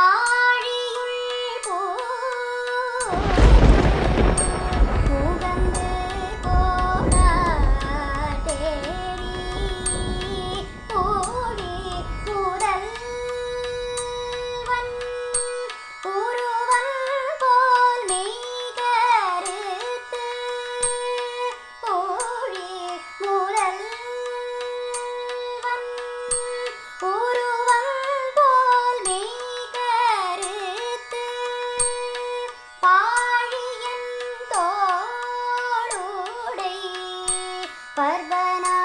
아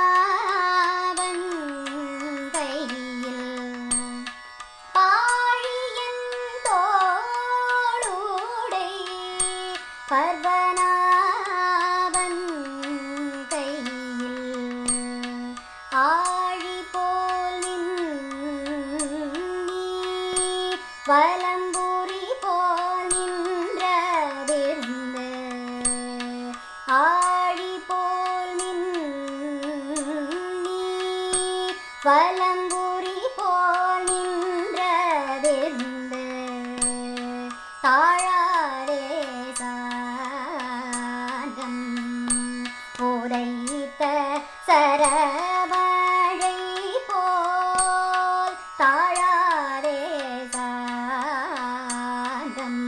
பர்வனாவன் கையில் பாழியன் தோளுடை பர்வனாவன் கையில் ஆழி போலின் வல வலம்புரி போல் நின்றதெந்த தாழாரே சாகம் உதைத்த சரவாழை போல் தாழாரே சாகம்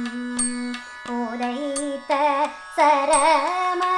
உதைத்த சரமா